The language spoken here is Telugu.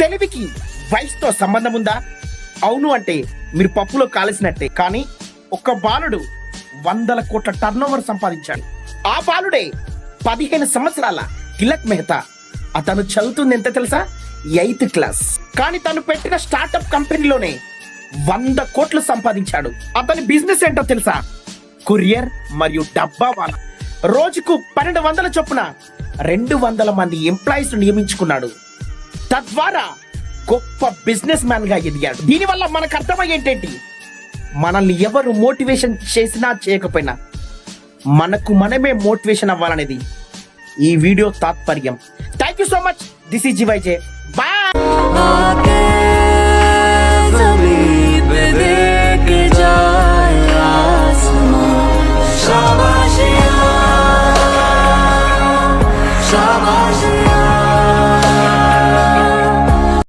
తెలివికి వయసుతో సంబంధం ఉందా? అవును అంటే మీరు పప్పులో కాలేసినట్టే. కానీ ఒక బాలుడు వందల కోట్ల టర్న్ ఓవర్ సంపాదించాడు. ఆ బాలుడే పదిహేను సంవత్సరాల తిలక్ మెహతా. అతను చదువుతుంది ఎంత తెలుసా? Eighth class. కానీ తను పెట్టిన స్టార్టప్ కంపెనీలోనే వంద కోట్లు సంపాదించాడు. అతని బిజినెస్ ఏంటో తెలుసా? కొరియర్ మరియు డబ్బా వాళ్ళ. రోజుకు పన్నెండు వందల చొప్పున రెండు వందల మంది ఎంప్లాయీస్ నియమించుకున్నాడు. తద్వారా గొప్ప బిజినెస్ మ్యాన్గా ఎదిగాడు. దీనివల్ల మనకు అర్థమయ్యేంటేంటి? మనల్ని ఎవరు మోటివేషన్ చేసినా చేయకపోయినా మనకు మనమే మోటివేషన్ అవ్వాలనేది ఈ వీడియో తాత్పర్యం. Thank you so much this is GYJ